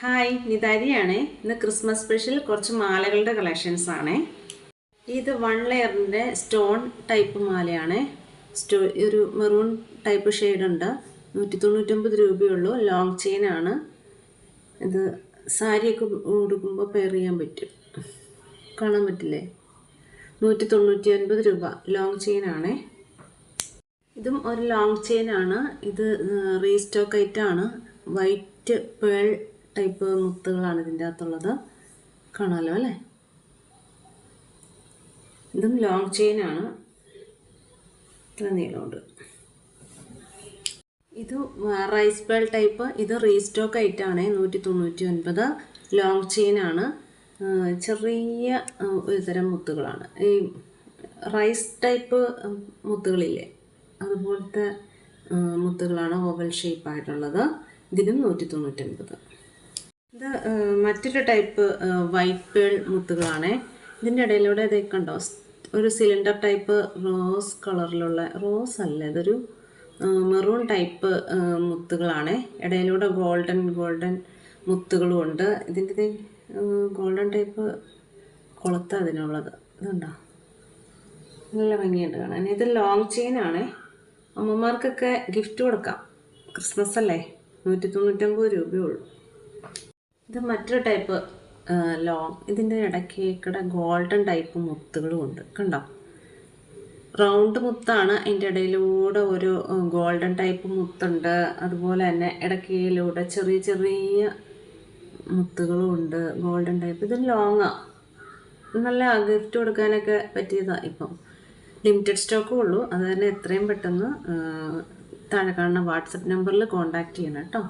Hi നിതാരിയാണ്. ഇന്ന് Christmas special കുറച്ച് മാലകളുടെ collections ആണ്. ഇത് വൺ ലെയറിന്റെ സ്റ്റോൺ ടൈപ്പ് മാലയാണ്. സ്റ്റോ ഒരു മെറൂൺ ടൈപ്പ് ഷെയ്ഡ് ഉണ്ട്. നൂറ്റി തൊണ്ണൂറ്റൊമ്പത് രൂപയുള്ളൂ. ലോങ് ചെയിൻ ആണ്. ഇത് സാരിയൊക്കെ ഉടുക്കുമ്പോൾ പെയർ ചെയ്യാൻ പറ്റും. കാണാൻ പറ്റില്ലേ? നൂറ്റി തൊണ്ണൂറ്റി ഒൻപത് രൂപ. ലോങ് ചെയിൻ ആണ്. ഇതും ഒരു ലോങ് ചെയിൻ ആണ്. ഇത് റീസ്റ്റോക്ക് ഐറ്റാണ് വൈറ്റ് പേൾ ടൈപ്പ് മുത്തുകളാണ് ഇതിന്റെ അകത്തുള്ളത്. കാണാമല്ലോ അല്ലേ? ഇതും ലോങ് ചെയിനാണ് ഇത്ര നീളമുണ്ട്. ഇത് റൈസ് ബേൾ ടൈപ്പ് ഇത് റീസ്റ്റോക്ക് ഐറ്റാണ് നൂറ്റി തൊണ്ണൂറ്റി ഒൻപത് ലോങ് ചെയിൻ ആണ് ചെറിയ ഒരുതരം ഒരു തരം മുത്തുകളാണ്. ഈ റൈസ് ടൈപ്പ് മുത്തുകളില്ലേ? അതുപോലത്തെ മുത്തുകളാണ് ഓവൽ ഷേപ്പ് ആയിട്ടുള്ളത്. ഇതിനും നൂറ്റി തൊണ്ണൂറ്റൊൻപത് ഇത് മറ്റൊരു ടൈപ്പ് വൈറ്റ് പേൾ മുത്തുകളാണേ. ഇതിന്റെ ഇടയിലൂടെ ഇത് കണ്ടോ? ഒരു സിലിണ്ടർ ടൈപ്പ് റോസ് കളറിലുള്ള റോസ് അല്ല ഇതൊരു മെറൂൺ ടൈപ്പ് മുത്തുകളാണ്. ഇടയിലൂടെ ഗോൾഡൻ ഗോൾഡൻ മുത്തുകളും ഉണ്ട്. ഇതിന്റെ ഗോൾഡൻ ടൈപ്പ് കൊളുത്ത അതിനുള്ളത്. ഇതുണ്ടോ? നല്ല ഭംഗിയുണ്ട് കാണാൻ. ഇത് ലോങ് ചെയിൻ ആണ്. അമ്മമാർക്കൊക്കെ ഗിഫ്റ്റ് കൊടുക്കാം. ക്രിസ്മസ് അല്ലേ? നൂറ്റി തൊണ്ണൂറ്റൊമ്പത് രൂപയേ ഉള്ളൂ. ഇത് മറ്റൊരു ടൈപ്പ് ലോങ് ഇതിന്റെ ഇടയ്ക്ക് ഇവിടെ ഗോൾഡൻ ടൈപ്പ് മുത്തുകളും ഉണ്ട്. കണ്ടോ? റൗണ്ട് മുത്താണ് അതിന്റെ ഇടയിലൂടെ ഒരു ഗോൾഡൻ ടൈപ്പ് മുത്തുണ്ട്. അതുപോലെ തന്നെ ഇടയ്ക്കയിലൂടെ ചെറിയ ചെറിയ മുത്തുകളും ഉണ്ട്. ഗോൾഡൻ ടൈപ്പ് ഇത് ലോങ്ങാണ് നല്ല ഗിഫ്റ്റ് കൊടുക്കാനൊക്കെ പറ്റിയതാണ് ഇപ്പം. ലിമിറ്റഡ് സ്റ്റോക്കും ഉള്ളൂ. അത് തന്നെ എത്രയും പെട്ടെന്ന് താഴെ കാണുന്ന വാട്സപ്പ് നമ്പറിൽ കോൺടാക്റ്റ് ചെയ്യണം കേട്ടോ.